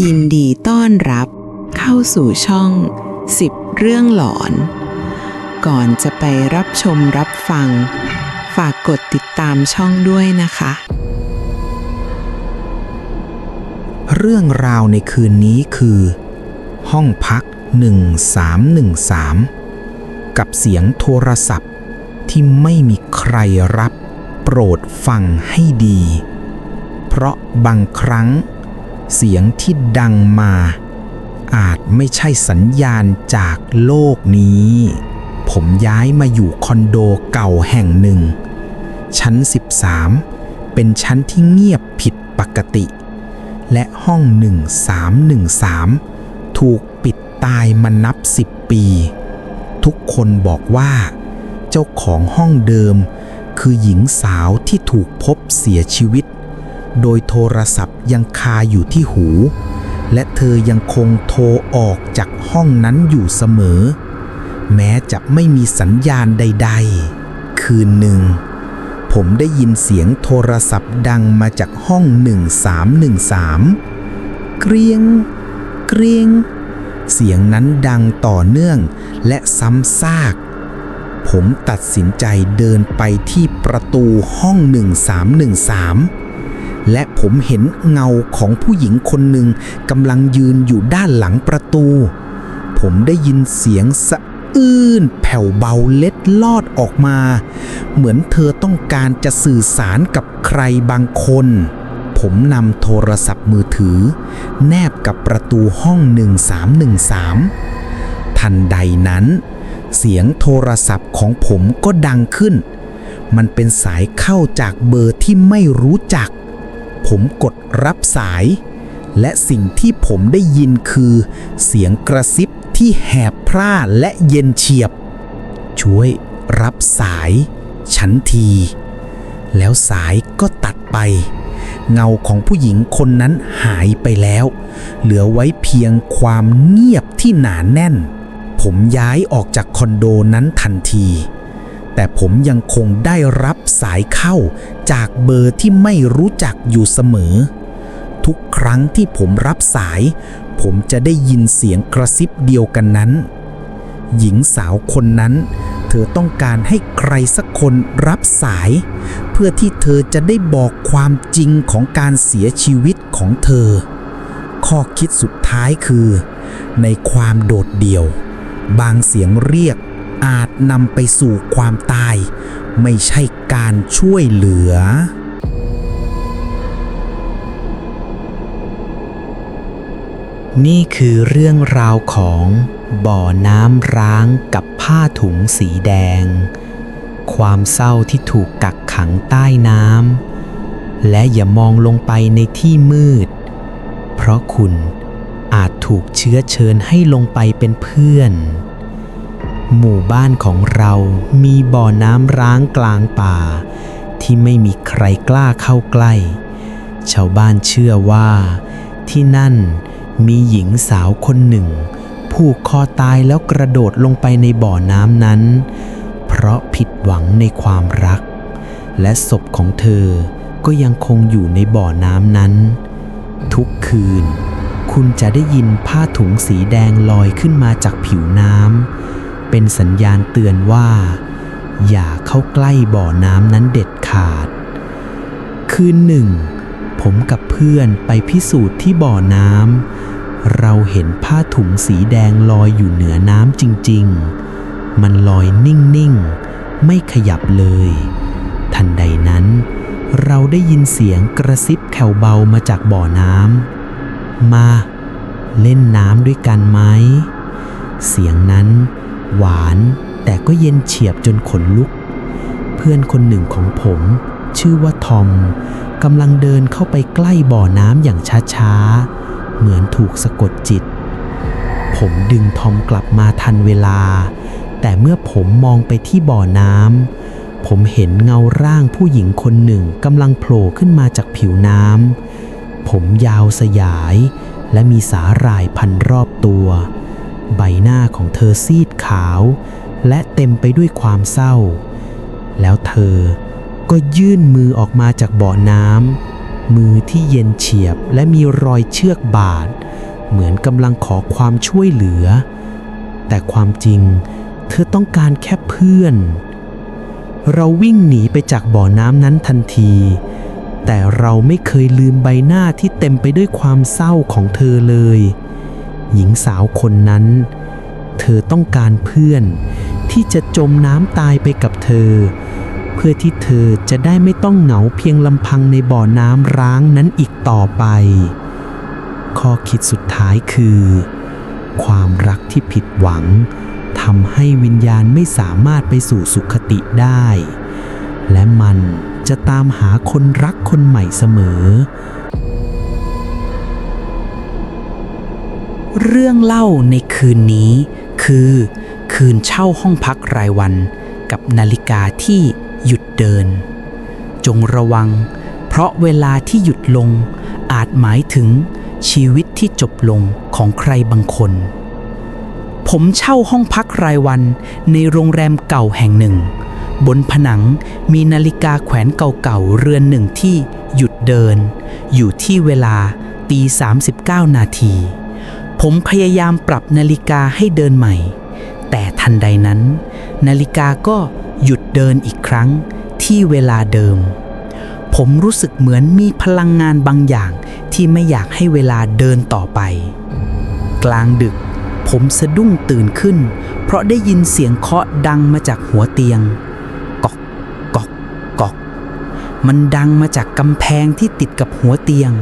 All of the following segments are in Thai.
ยินดีต้อนรับเข้าสู่ช่อง 10 เรื่องหลอน ก่อนจะไปรับชมรับฟัง ฝากกดติดตามช่องด้วยนะคะ เรื่องราวในคืนนี้คือ ห้องพัก 1313 กับเสียงโทรศัพท์ที่ไม่มีใครรับ โปรดฟังให้ดี เพราะบางครั้ง เสียงที่ดังมา อาจไม่ใช่สัญญาณจากโลกนี้ ผมย้ายมาอยู่คอนโดเก่าแห่งหนึ่ง ชั้น 13 เป็นชั้นที่เงียบผิดปกติ และห้อง 1313 ถูกปิดตายมานับ 10 ปี ทุกคนบอกว่า เจ้าของห้องเดิมคือหญิงสาวที่ถูกพบเสียชีวิต โดยโทรศัพท์ยังคาอยู่ที่หู และเธอยังคงโทรออกจากห้องนั้นอยู่เสมอ แม้จะไม่มีสัญญาณใด ๆ คืนหนึ่ง ผมได้ยินเสียงโทรศัพท์ดังมาจากห้อง 1313 เกรียง เกรียง เสียงนั้นดังต่อเนื่องและซ้ำซากผมตัดสินใจเดินไปที่ประตูห้อง 1313 และผมเห็นเงาของผู้หญิงคนหนึ่งกำลังยืนอยู่ด้านหลังประตู ผมได้ยินเสียงสะอื้นแผ่วเบาเล็ดลอดออกมา เหมือนเธอต้องการจะสื่อสารกับใครบางคน ผมนำโทรศัพท์มือถือ แนบกับประตูห้อง 1313 ทันใดนั้น เสียงโทรศัพท์ของผมก็ดังขึ้น มันเป็นสายเข้าจากเบอร์ที่ไม่รู้จัก ผมกดรับสาย และสิ่งที่ผมได้ยินคือ เสียงกระซิบที่แหบพร่าและเย็นเฉียบ ช่วยรับสาย ฉันที แล้วสายก็ตัดไป เงาของผู้หญิงคนนั้นหายไปแล้ว เหลือไว้เพียงความเงียบที่หนาแน่น ผมย้ายออกจากคอนโดนั้นทันที แต่ผมยังคงได้รับสายเข้าจากเบอร์ที่ไม่รู้จักอยู่เสมอ ทุกครั้งที่ผมรับสาย ผมจะได้ยินเสียงกระซิบเดียวกันนั้น หญิงสาวคนนั้น เธอต้องการให้ใครสักคนรับสาย เพื่อที่เธอจะได้บอกความจริงของการเสียชีวิตของเธอ ข้อคิดสุดท้ายคือ ในความโดดเดี่ยว บางเสียงเรียก อาจนำไปสู่ความตาย ไม่ใช่การช่วยเหลือนี่คือเรื่องราวของบ่อน้ำร้างกับผ้าถุงสีแดง ความเศร้าที่ถูกกักขังใต้น้ำและอย่ามองลงไปในที่มืด เพราะคุณอาจถูกเชื้อเชิญให้ลงไปเป็นเพื่อน หมู่บ้านของเรามีบ่อน้ำร้างกลางป่า ที่ไม่มีใครกล้าเข้าใกล้ ชาวบ้านเชื่อว่า ที่นั่นมีหญิงสาวคนหนึ่ง ผูกคอตายแล้วกระโดดลงไปในบ่อน้ำนั้น เพราะผิดหวังในความรัก และศพของเธอก็ยังคงอยู่ในบ่อน้ำนั้น ทุกคืน คุณจะได้ยินผ้าถุงสีแดงลอยขึ้นมาจากผิวน้ำ เป็นสัญญาณเตือนว่า อย่าเข้าใกล้บ่อน้ำนั้นเด็ดขาด คืนหนึ่ง ผมกับเพื่อนไปพิสูจน์ที่บ่อน้ำเราเห็นผ้าถุงสีแดงลอยอยู่เหนือน้ำจริง ๆ มันลอยนิ่ง ๆ ไม่ขยับเลย ทันใดนั้น เราได้ยินเสียงกระซิบแผ่วเบามาจากบ่อน้ำมา เล่นน้ำด้วยกันไหมเสียงนั้น หวานแต่ก็เย็นเฉียบจนขนลุก เพื่อนคนหนึ่งของผม ชื่อว่าทอมกำลังเดินเข้าไปใกล้บ่อน้ำอย่างช้าๆ เหมือนถูกสะกดจิต ผมดึงทอมกลับมาทันเวลา แต่เมื่อผมมองไปที่บ่อน้ำผมเห็นเงาร่างผู้หญิงคนหนึ่งกำลังโผล่ขึ้นมาจากผิวน้ำผมยาวสยาย และมีสาหร่ายพันรอบตัว ใบหน้าของเธอซีดขาว และเต็มไปด้วยความเศร้า แล้วเธอก็ยื่นมือออกมาจากบ่อน้ำมือที่เย็นเฉียบและมีรอยเชือกบาด เหมือนกำลังขอความช่วยเหลือ แต่ความจริงเธอต้องการแค่เพื่อน เราวิ่งหนีไปจากบ่อน้ำนั้นทันที แต่เราไม่เคยลืมใบหน้าที่เต็มไปด้วยความเศร้าของเธอเลย หญิงสาวคนนั้น เธอต้องการเพื่อนที่จะจมน้ำตายไปกับเธอ เพื่อที่เธอจะได้ไม่ต้องเหงาเพียงลำพังในบ่อน้ำร้างนั้นอีกต่อไป ข้อคิดสุดท้ายคือ ความรักที่ผิดหวังทำให้วิญญาณไม่สามารถไปสู่สุขติได้ และมันจะตามหาคนรักคนใหม่เสมอ เรื่องเล่าในคืนนี้คือคืนเช่าห้องพักรายวันกับนาฬิกาที่หยุดเดิน จงระวัง เพราะเวลาที่หยุดลง อาจหมายถึงชีวิตที่จบลงของใครบางคน ผมเช่าห้องพักรายวันในโรงแรมเก่าแห่งหนึ่ง บนผนังมีนาฬิกาแขวนเก่าๆเรือนหนึ่งที่หยุดเดิน อยู่ที่เวลาตี39นาที ผมพยายามปรับนาฬิกาให้เดินใหม่ แต่ทันใดนั้น นาฬิกาก็หยุดเดินอีกครั้งที่เวลาเดิม ผมรู้สึกเหมือนมีพลังงานบางอย่างที่ไม่อยากให้เวลาเดินต่อไป กลางดึก ผมสะดุ้งตื่นขึ้น เพราะได้ยินเสียงเคาะดังมาจากหัวเตียงกอกกอกกอก มันดังมาจากกำแพงที่ติดกับหัวเตียง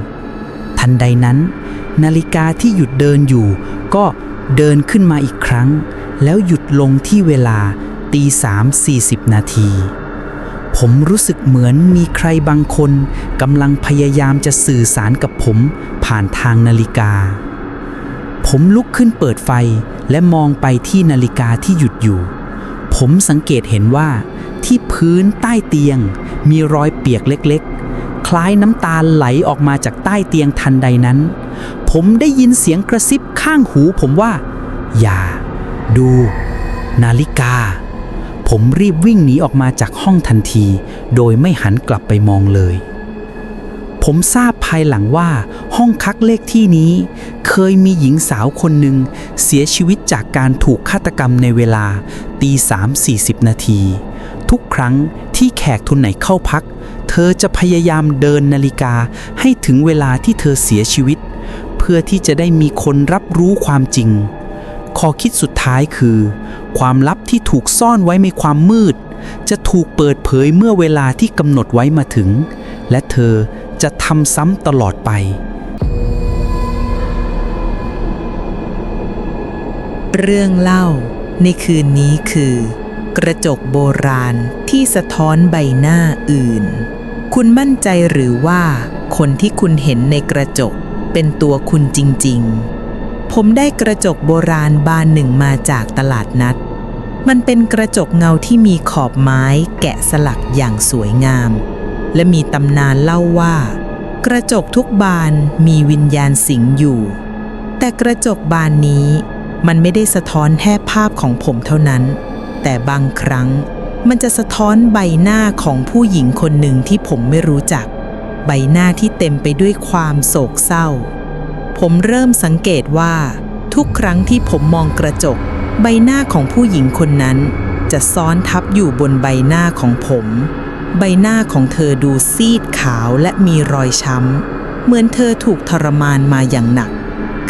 ทันใดนั้น นาฬิกาที่หยุดเดินอยู่ ก็เดินขึ้นมาอีกครั้ง แล้วหยุดลงที่เวลาตีสามสี่สิบนาที ผมรู้สึกเหมือนมีใครบางคนกำลังพยายามจะสื่อสารกับผมผ่านทางนาฬิกา ผมลุกขึ้นเปิดไฟและมองไปที่นาฬิกาที่หยุดอยู่ ผมสังเกตเห็นว่า ที่พื้นใต้เตียง มีรอยเปียกเล็กๆ คล้ายน้ำตาไหลออกมาจากใต้เตียงทันใดนั้น ผมได้ยินเสียงกระซิบข้างหูผมว่า อย่า ดู นาฬิกา ผมรีบวิ่งหนีออกมาจากห้องทันที โดยไม่หันกลับไปมองเลย ผมทราบภายหลังว่า ห้องคักเลขที่นี้ เคยมีหญิงสาวคนหนึ่ง เสียชีวิตจากการถูกฆาตกรรมในเวลาตีสามสี่สิบนาที ทุกครั้งที่แขกทุนไหนเข้าพัก เธอจะพยายามเดินนาฬิกาให้ถึงเวลาที่เธอเสียชีวิต เพื่อที่จะได้มีคนรับรู้ความจริง ข้อคิดสุดท้ายคือ ความลับที่ถูกซ่อนไว้ในความมืด จะถูกเปิดเผยเมื่อเวลาที่กำหนดไว้มาถึง และเธอจะทำซ้ำตลอดไป เรื่องเล่าในคืนนี้คือ กระจกโบราณที่สะท้อนใบหน้าอื่น คุณมั่นใจหรือว่าคนที่คุณเห็นในกระจก เป็นตัวคุณจริง ๆ ผมได้กระจกโบราณบานหนึ่งมาจากตลาดนัด มันเป็นกระจกเงาที่มีขอบไม้แกะสลักอย่างสวยงาม และมีตำนานเล่าว่า กระจกทุกบานมีวิญญาณสิงอยู่ แต่กระจกบานนี้มันไม่ได้สะท้อนแค่ภาพของผมเท่านั้น แต่บางครั้งมันจะสะท้อนใบหน้าของผู้หญิงคนหนึ่งที่ผมไม่รู้จัก ใบหน้าที่เต็มไปด้วยความโศกเศร้า ผมเริ่มสังเกตว่า ทุกครั้งที่ผมมองกระจก ใบหน้าของผู้หญิงคนนั้น จะซ้อนทับอยู่บนใบหน้าของผม ใบหน้าของเธอดูซีดขาวและมีรอยช้ำ เหมือนเธอถูกทรมานมาอย่างหนัก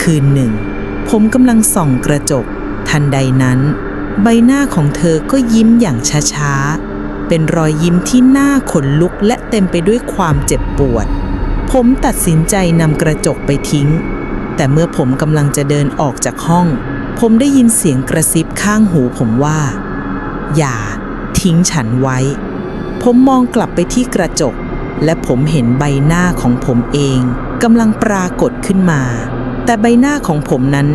คืนหนึ่ง ผมกำลังส่องกระจก ทันใดนั้น ใบหน้าของเธอก็ยิ้มอย่างช้าๆ เป็นรอยยิ้มที่น่าขนลุกและเต็มไปด้วยความเจ็บปวด ผมตัดสินใจนำกระจกไปทิ้ง แต่เมื่อผมกำลังจะเดินออกจากห้อง ผมได้ยินเสียงกระซิบข้างหูผมว่า อย่า ทิ้งฉันไว้ ผมมองกลับไปที่กระจก และผมเห็นใบหน้าของผมเองกำลังปรากฏขึ้นมา แต่ใบหน้าของผมนั้น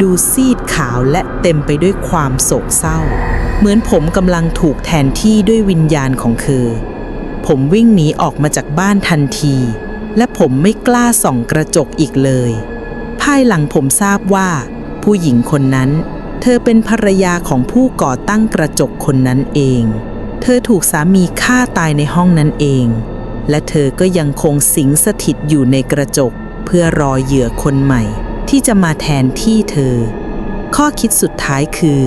ดูซีดขาวและเต็มไปด้วยความโศกเศร้า เหมือนผมกำลังถูกแทนที่ด้วยวิญญาณของเธอ ผมวิ่งหนีออกมาจากบ้านทันที และผมไม่กล้าส่องกระจกอีกเลย ภายหลังผมทราบว่า ผู้หญิงคนนั้น เธอเป็นภรรยาของผู้ก่อตั้งกระจกคนนั้นเอง เธอถูกสามีฆ่าตายในห้องนั้นเอง และเธอก็ยังคงสิงสถิตอยู่ในกระจกเพื่อรอเหยื่อคนใหม่ ที่จะมาแทนที่เธอ ข้อคิดสุดท้ายคือ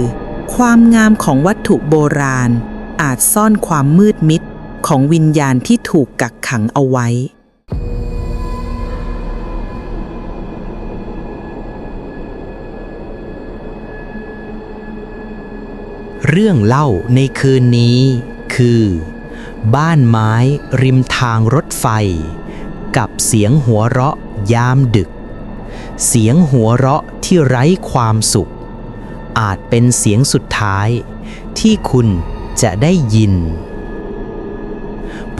ความงามของวัตถุโบราณ อาจซ่อนความมืดมิดของวิญญาณที่ถูกกักขังเอาไว้ เรื่องเล่าในคืนนี้คือ บ้านไม้ริมทางรถไฟ กับเสียงหัวเราะยามดึก เสียงหัวเราะที่ไร้ความสุข อาจเป็นเสียงสุดท้าย ที่คุณจะได้ยิน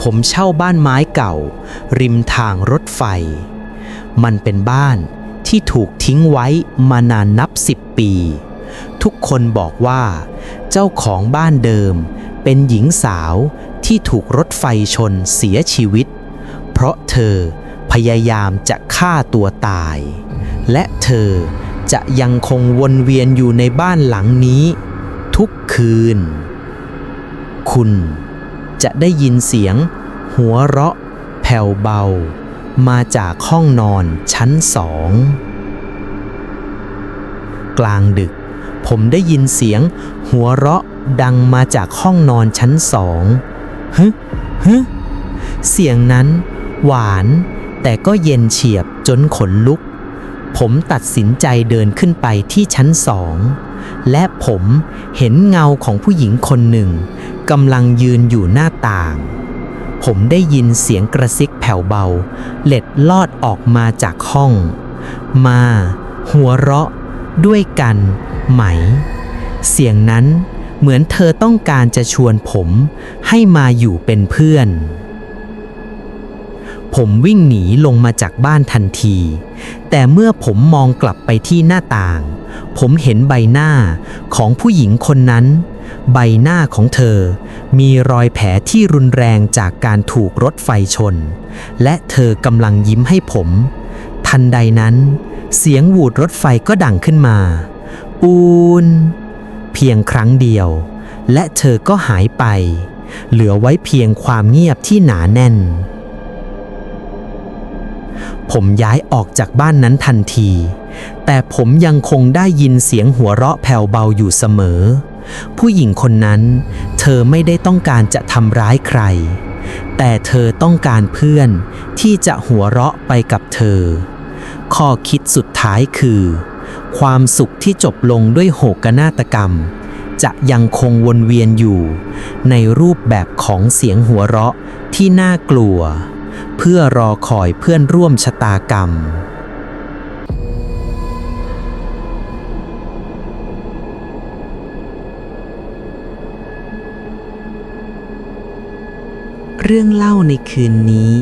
ผมเช่าบ้านไม้เก่า ริมทางรถไฟ มันเป็นบ้านที่ถูกทิ้งไว้มานานนับสิบปี ทุกคนบอกว่า เจ้าของบ้านเดิม เป็นหญิงสาวที่ถูกรถไฟชนเสียชีวิต เพราะเธอพยายามจะฆ่าตัวตาย และเธอจะยังคงวนเวียนอยู่ในบ้านหลังนี้ ทุกคืน คุณจะได้ยินเสียง หัวเราะ แผ่วเบา มาจากห้องนอนชั้นสอง กลางดึก ผมได้ยินเสียง หัวเราะดังมาจากห้องนอนชั้นสองฮึฮึเสียงนั้น หวาน แต่ก็เย็นเฉียบจนขนลุก ผมตัดสินใจเดินขึ้นไปที่ชั้นสอง และผมเห็นเงาของผู้หญิงคนหนึ่งกำลังยืนอยู่หน้าต่าง ผมได้ยินเสียงกระซิกแผ่วเบา เล็ดลอดออกมาจากห้อง มา หัวเราะ ด้วยกัน ไหม เสียงนั้นเหมือนเธอต้องการจะชวนผมให้มาอยู่เป็นเพื่อน ผมวิ่งหนีลงมาจากบ้านทันที แต่เมื่อผมมองกลับไปที่หน้าต่าง ผมเห็นใบหน้าของผู้หญิงคนนั้น ใบหน้าของเธอ มีรอยแผลที่รุนแรงจากการถูกรถไฟชน และเธอกำลังยิ้มให้ผม ทันใดนั้น เสียงหวูดรถไฟก็ดังขึ้นมาอูน เพียงครั้งเดียว และเธอก็หายไป เหลือไว้เพียงความเงียบที่หนาแน่น ผมย้ายออกจากบ้านนั้นทันที แต่ผมยังคงได้ยินเสียงหัวเราะแผ่วเบาอยู่เสมอ ผู้หญิงคนนั้น เธอไม่ได้ต้องการจะทำร้ายใคร แต่เธอต้องการเพื่อนที่จะหัวเราะไปกับเธอ ข้อคิดสุดท้ายคือ ความสุขที่จบลงด้วยโหกนาฏกรรม จะยังคงวนเวียนอยู่ ในรูปแบบของเสียงหัวเราะที่น่ากลัว เพื่อรอคอยเพื่อนร่วมชะตากรรม เรื่องเล่าในคืนนี้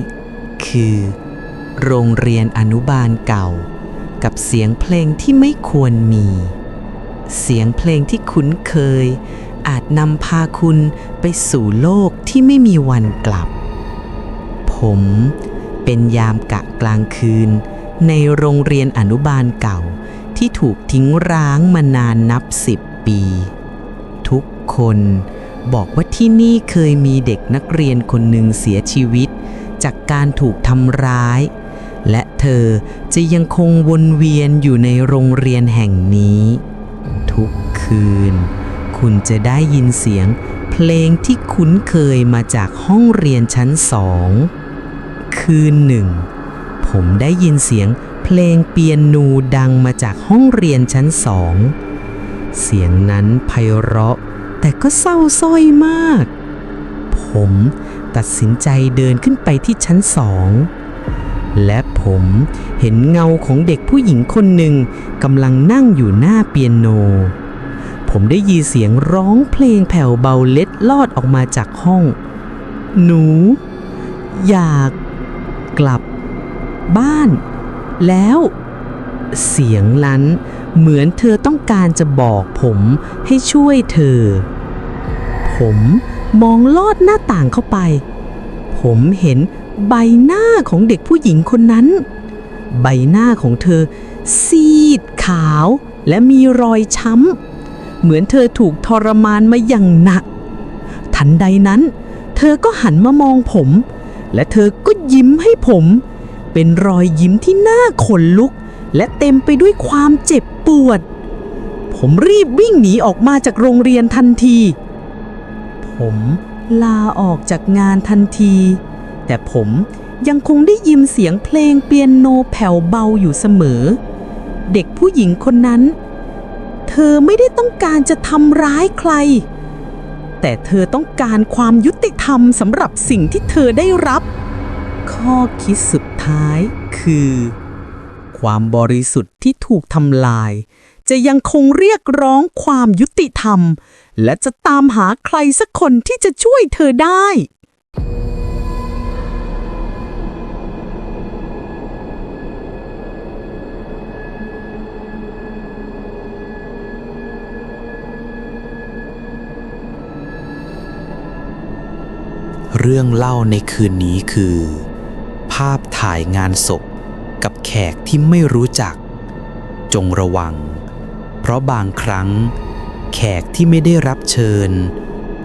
คือ โรงเรียนอนุบาลเก่า กับเสียงเพลงที่ไม่ควรมี เสียงเพลงที่คุ้นเคย อาจนำพาคุณไปสู่โลกที่ไม่มีวันกลับ ผมเป็นยามกะกลางคืน ในโรงเรียนอนุบาลเก่าที่ถูกทิ้งร้างมานานนับสิบปี ทุกคนบอกว่าที่นี่เคยมีเด็กนักเรียนคนหนึ่งเสียชีวิต จากการถูกทำร้าย และเธอจะยังคงวนเวียนอยู่ในโรงเรียนแห่งนี้ ทุกคืน คุณจะได้ยินเสียงเพลงที่คุ้นเคยมาจากห้องเรียนชั้นสอง คืนหนึ่ง ผมได้ยินเสียงเพลงเปียโนดังมาจากห้องเรียนชั้นสอง เสียงนั้นไพเราะ แต่ก็เศร้าส้อยมาก ผมตัดสินใจเดินขึ้นไปที่ชั้นสองและผมเห็นเงาของเด็กผู้หญิงคนหนึ่งกำลังนั่งอยู่หน้าเปียโน ผมได้ยินเสียงร้องเพลงแผ่วเบาเล็ดลอดออกมาจากห้อง หนู อยาก กลับ บ้าน แล้ว เสียงนั้นเหมือนเธอต้องการจะบอกผมให้ช่วยเธอ ผมมองลอดหน้าต่างเข้าไป ผมเห็นใบหน้าของเด็กผู้หญิงคนนั้น ใบหน้าของเธอ ซีดขาวและมีรอยช้ำ เหมือนเธอถูกทรมานมาอย่างหนัก ทันใดนั้น เธอก็หันมามองผม และเธอก็ยิ้มให้ผม เป็นรอยยิ้มที่น่าขนลุก และเต็มไปด้วยความเจ็บปวด ผมรีบวิ่งหนีออกมาจากโรงเรียนทันที ผมลาออกจากงานทันที แต่ผมยังคงได้ยินเสียงเพลงเปียโนแผ่วเบาอยู่เสมอ เด็กผู้หญิงคนนั้น เธอไม่ได้ต้องการจะทำร้ายใคร แต่เธอต้องการความยุติธรรมสำหรับสิ่งที่เธอได้รับ ข้อคิดสุดท้ายคือ ความบริสุทธิ์ที่ถูกทำลาย จะยังคงเรียกร้องความยุติธรรม และจะตามหาใครสักคนที่จะช่วยเธอได้ เรื่องเล่าในคืนนี้คือ ภาพถ่ายงานศพกับแขกที่ไม่รู้จัก จงระวัง เพราะบางครั้ง แขกที่ไม่ได้รับเชิญ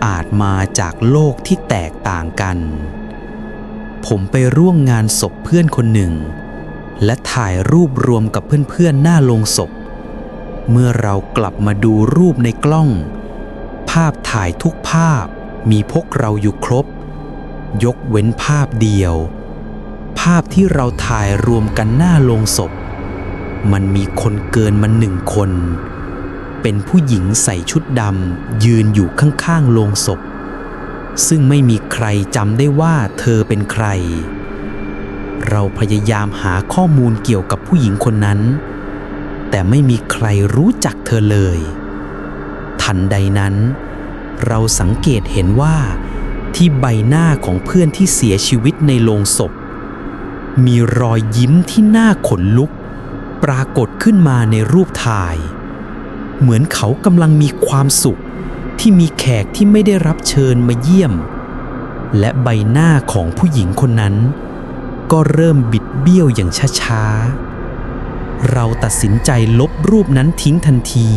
อาจมาจากโลกที่แตกต่างกัน ผมไปร่วมงานศพเพื่อนคนหนึ่ง และถ่ายรูปรวมกับเพื่อนๆหน้าโลงศพ เมื่อเรากลับมาดูรูปในกล้อง ภาพถ่ายทุกภาพมีพวกเราอยู่ครบ ยกเว้นภาพเดียว ภาพที่เราถ่ายรวมกันหน้าโลงศพ มันมีคนเกินมาหนึ่งคน เป็นผู้หญิงใส่ชุดดำยืนอยู่ข้างๆโลงศพ ซึ่งไม่มีใครจำได้ว่าเธอเป็นใคร เราพยายามหาข้อมูลเกี่ยวกับผู้หญิงคนนั้น แต่ไม่มีใครรู้จักเธอเลย ทันใดนั้น เราสังเกตเห็นว่า ที่ใบหน้าของเพื่อนที่เสียชีวิตในโลงศพ มีรอยยิ้มที่หน่าขนลุก ปรากฏขึ้นมาในรูปถ่าย เหมือนเขากำลังมีความสุขที่มีแขกที่ไม่ได้รับเชิญมาเยี่ยม และใบหน้าของผู้หญิงคนนั้น ก็เริ่มบิดเบี้ยวอย่างช้าๆ เราตัดสินใจลบรูปนั้นทิ้งทันที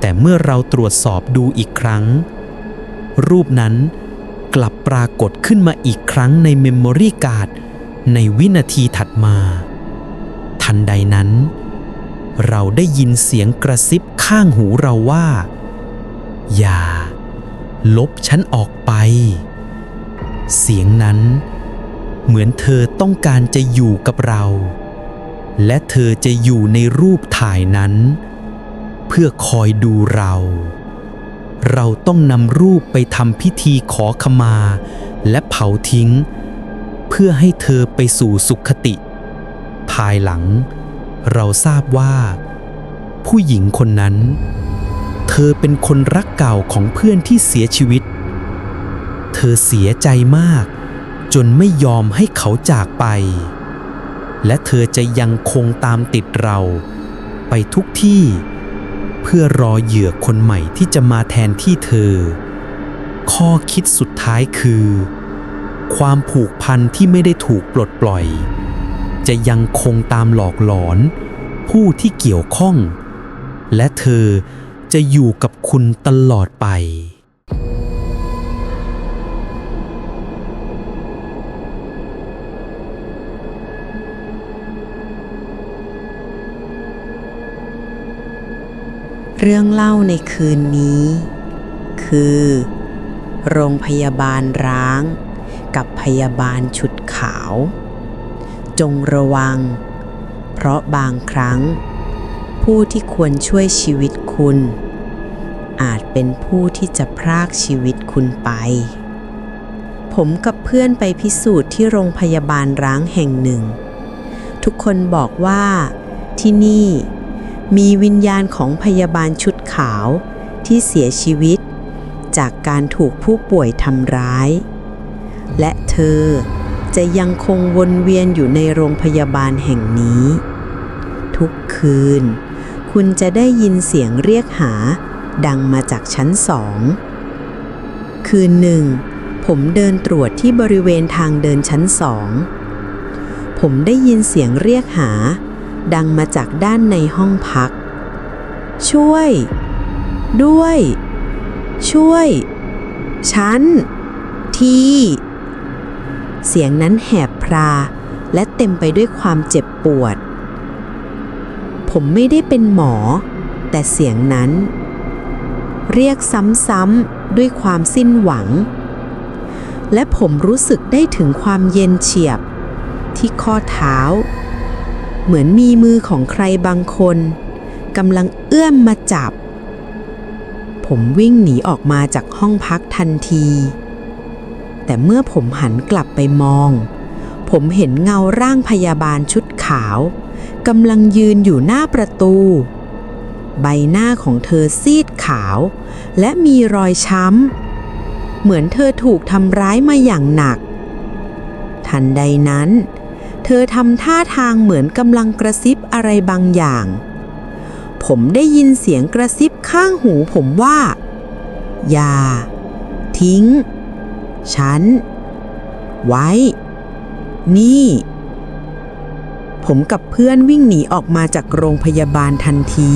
แต่เมื่อเราตรวจสอบดูอีกครั้ง รูปนั้น กลับปรากฏขึ้นมาอีกครั้งในเมมโมรี่การ์ดในวินาทีถัดมา ทันใดนั้น เราได้ยินเสียงกระซิบข้างหูเราว่า อย่า ลบฉันออกไป เสียงนั้น เหมือนเธอต้องการจะอยู่กับเรา และเธอจะอยู่ในรูปถ่ายนั้น เพื่อคอยดูเรา เราต้องนำรูปไปทำพิธีขอขมา และเผาทิ้ง เพื่อให้เธอไปสู่สุขติ ภายหลัง เราทราบว่า ผู้หญิงคนนั้น เธอเป็นคนรักเก่าของเพื่อนที่เสียชีวิต เธอเสียใจมาก จนไม่ยอมให้เขาจากไป และเธอจะยังคงตามติดเรา ไปทุกที่ เพื่อรอเหยื่อคนใหม่ที่จะมาแทนที่เธอ ข้อคิดสุดท้ายคือ ความผูกพันที่ไม่ได้ถูกปลดปล่อย จะยังคงตามหลอกหลอน ผู้ที่เกี่ยวข้อง และเธอจะอยู่กับคุณตลอดไป เรื่องเล่าในคืนนี้ คือ โรงพยาบาลร้าง กับพยาบาลชุดขาว จงระวัง เพราะบางครั้ง ผู้ที่ควรช่วยชีวิตคุณ อาจเป็นผู้ที่จะพรากชีวิตคุณไป ผมกับเพื่อนไปพิสูจน์ที่โรงพยาบาลร้างแห่งหนึ่ง ทุกคนบอกว่าที่นี่ มีวิญญาณของพยาบาลชุดขาวที่เสียชีวิต จากการถูกผู้ป่วยทำร้าย และเธอจะยังคงวนเวียนอยู่ในโรงพยาบาลแห่งนี้ ทุกคืน คุณจะได้ยินเสียงเรียกหาดังมาจากชั้นสอง คืนหนึ่ง ผมเดินตรวจที่บริเวณทางเดินชั้นสอง ผมได้ยินเสียงเรียกหา ดังมาจากด้านในห้องพัก ช่วย ด้วย ช่วย ฉัน ที เสียงนั้นแหบพรา และเต็มไปด้วยความเจ็บปวด ผมไม่ได้เป็นหมอ แต่เสียงนั้น เรียกซ้ำๆด้วยความสิ้นหวัง และผมรู้สึกได้ถึงความเย็นเฉียบที่ข้อเท้า เหมือนมีมือของใครบางคนกำลังเอื้อมมาจับ ผมวิ่งหนีออกมาจากห้องพักทันที แต่เมื่อผมหันกลับไปมอง ผมเห็นเงาร่างพยาบาลชุดขาวกำลังยืนอยู่หน้าประตู ใบหน้าของเธอซีดขาว และมีรอยช้ำ เหมือนเธอถูกทำร้ายมาอย่างหนัก ทันใดนั้นเธอทำท่าทางเหมือนกำลังกระซิบอะไรบางอย่าง ผมได้ยินเสียงกระซิบข้างหูผมว่า อย่า ทิ้ง ฉัน ไว้ นี่ ผมกับเพื่อนวิ่งหนีออกมาจากโรงพยาบาลทันที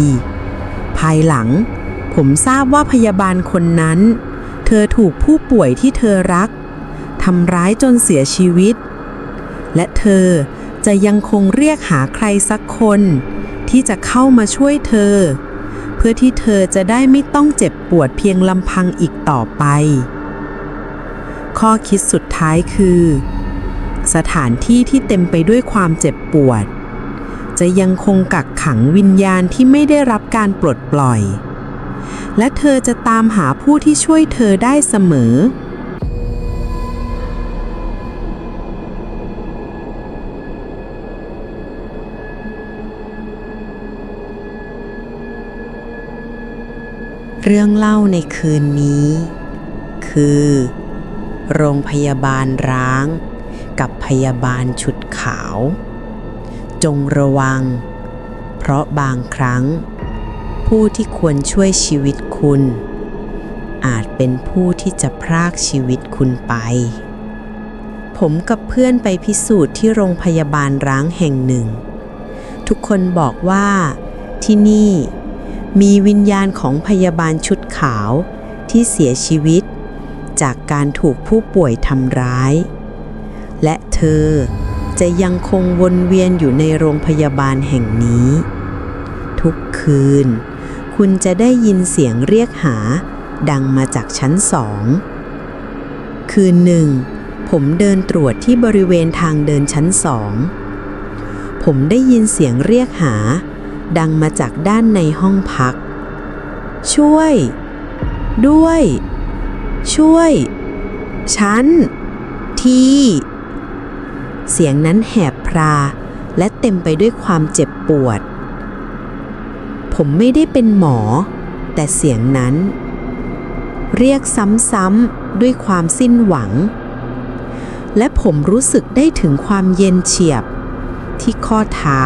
ภายหลัง ผมทราบว่าพยาบาลคนนั้น เธอถูกผู้ป่วยที่เธอรักทำร้ายจนเสียชีวิต และเธอจะยังคงเรียกหาใครสักคน ที่จะเข้ามาช่วยเธอ เพื่อที่เธอจะได้ไม่ต้องเจ็บปวดเพียงลำพังอีกต่อไป ข้อคิดสุดท้ายคือ สถานที่ที่เต็มไปด้วยความเจ็บปวด จะยังคงกักขังวิญญาณที่ไม่ได้รับการปลดปล่อย และเธอจะตามหาผู้ที่ช่วยเธอได้เสมอ เรื่องเล่าในคืนนี้ คือ โรงพยาบาลร้าง กับพยาบาลชุดขาว จงระวัง เพราะบางครั้ง ผู้ที่ควรช่วยชีวิตคุณ อาจเป็นผู้ที่จะพรากชีวิตคุณไป ผมกับเพื่อนไปพิสูจน์ที่โรงพยาบาลร้างแห่งหนึ่ง ทุกคนบอกว่าที่นี่ มีวิญญาณของพยาบาลชุดขาวที่เสียชีวิต จากการถูกผู้ป่วยทำร้าย และเธอจะยังคงวนเวียนอยู่ในโรงพยาบาลแห่งนี้ ทุกคืน คุณจะได้ยินเสียงเรียกหาดังมาจากชั้นสอง คืนหนึ่ง ผมเดินตรวจที่บริเวณทางเดินชั้นสอง ผมได้ยินเสียงเรียกหา ดังมาจากด้านในห้องพัก ช่วย ด้วย ช่วย ฉัน ที เสียงนั้นแหบพรา และเต็มไปด้วยความเจ็บปวด ผมไม่ได้เป็นหมอ แต่เสียงนั้น เรียกซ้ำๆด้วยความสิ้นหวัง และผมรู้สึกได้ถึงความเย็นเฉียบที่ข้อเท้า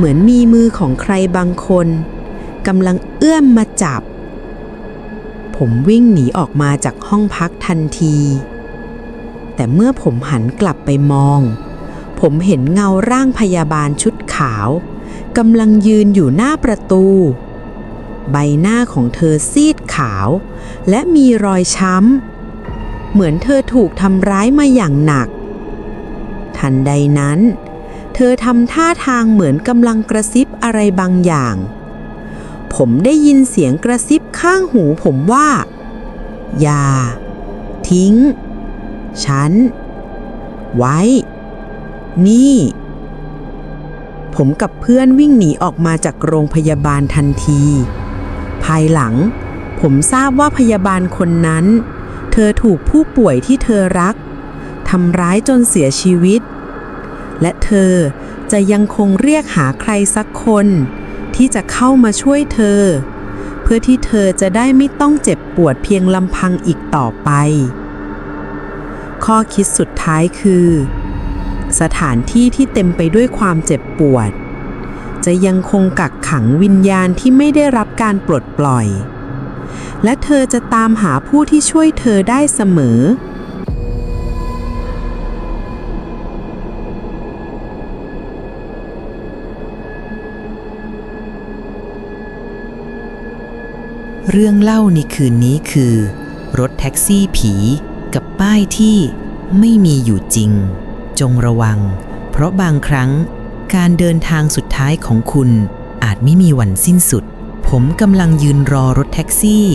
เหมือนมีมือของใครบางคนกำลังเอื้อมมาจับ ผมวิ่งหนีออกมาจากห้องพักทันที แต่เมื่อผมหันกลับไปมอง ผมเห็นเงาร่างพยาบาลชุดขาวกำลังยืนอยู่หน้าประตู ใบหน้าของเธอซีดขาว และมีรอยช้ำ เหมือนเธอถูกทำร้ายมาอย่างหนัก ทันใดนั้นเธอทำท่าทางเหมือนกำลังกระซิบอะไรบางอย่าง ผมได้ยินเสียงกระซิบข้างหูผมว่า อย่า ทิ้ง ฉัน ไว้ นี่ ผมกับเพื่อนวิ่งหนีออกมาจากโรงพยาบาลทันที ภายหลัง ผมทราบว่าพยาบาลคนนั้น เธอถูกผู้ป่วยที่เธอรักทำร้ายจนเสียชีวิต และเธอจะยังคงเรียกหาใครสักคน ที่จะเข้ามาช่วยเธอ เพื่อที่เธอจะได้ไม่ต้องเจ็บปวดเพียงลำพังอีกต่อไป ข้อคิดสุดท้ายคือ สถานที่ที่เต็มไปด้วยความเจ็บปวด จะยังคงกักขังวิญญาณที่ไม่ได้รับการปลดปล่อย และเธอจะตามหาผู้ที่ช่วยเธอได้เสมอ เรื่องเล่าในคืนนี้คือ รถแท็กซี่ผีกับป้ายที่ไม่มีอยู่จริง จงระวัง เพราะบางครั้งการเดินทางสุดท้ายของคุณอาจไม่มีวันสิ้นสุด ผมกำลังยืนรอรถแท็กซี่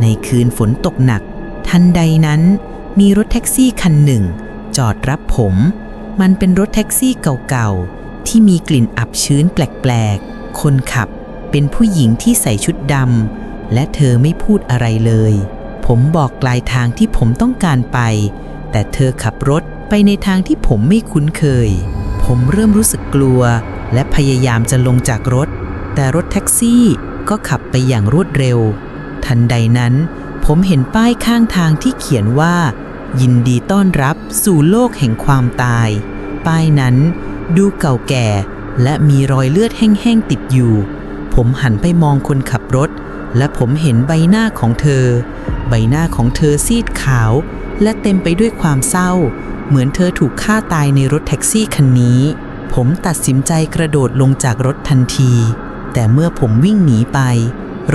ในคืนฝนตกหนัก ทันใดนั้นมีรถแท็กซี่คันหนึ่ง จอดรับผม มันเป็นรถแท็กซี่เก่าๆ ที่มีกลิ่นอับชื้นแปลกๆ คนขับเป็นผู้หญิงที่ใส่ชุดดำ และเธอไม่พูดอะไรเลย ผมบอกปลายทางที่ผมต้องการไป แต่เธอขับรถไปในทางที่ผมไม่คุ้นเคย ผมเริ่มรู้สึกกลัว และพยายามจะลงจากรถ แต่รถแท็กซี่ก็ขับไปอย่างรวดเร็ว ทันใดนั้น ผมเห็นป้ายข้างทางที่เขียนว่า ยินดีต้อนรับสู่โลกแห่งความตาย ป้ายนั้นดูเก่าแก่และมีรอยเลือดแห้งๆติดอยู่ ผมหันไปมองคนขับรถ และผมเห็นใบหน้าของเธอ ใบหน้าของเธอซีดขาว และเต็มไปด้วยความเศร้า เหมือนเธอถูกฆ่าตายในรถแท็กซี่คันนี้ ผมตัดสินใจกระโดดลงจากรถทันที แต่เมื่อผมวิ่งหนีไป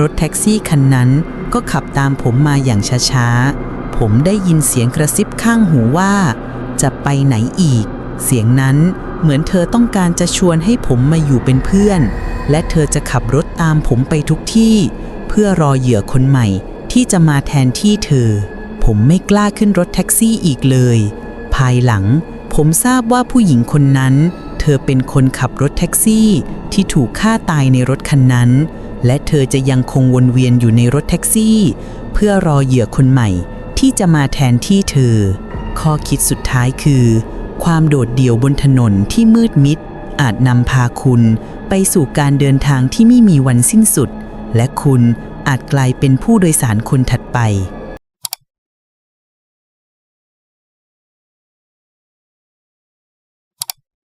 รถแท็กซี่คันนั้นก็ขับตามผมมาอย่างช้าๆ ผมได้ยินเสียงกระซิบข้างหูว่า จะไปไหนอีก เสียงนั้นเหมือนเธอต้องการจะชวนให้ผมมาอยู่เป็นเพื่อน และเธอจะขับรถตามผมไปทุกที่ พื่อรอเหยื่อคนใหม่ที่จะมาแทนที่เธอ ผมไม่กล้าขึ้นรถแท็กซี่อีกเลย ภายหลังผมทราบว่าผู้หญิงคนนั้น เธอเป็นคนขับรถแท็กซี่ที่ถูกฆ่าตายในรถคันนั้น และเธอจะยังคงวนเวียนอยู่ในรถแท็กซี่ เพื่อรอเหยื่อคนใหม่ที่จะมาแทนที่เธอ ข้อคิดสุดท้ายคือ ความโดดเดี่ยวบนถนนที่มืดมิด อาจนำพาคุณไปสู่การเดินทางที่ไม่มีวันสิ้นสุด และคุณอาจกลายเป็นผู้โดยสารคนถัดไป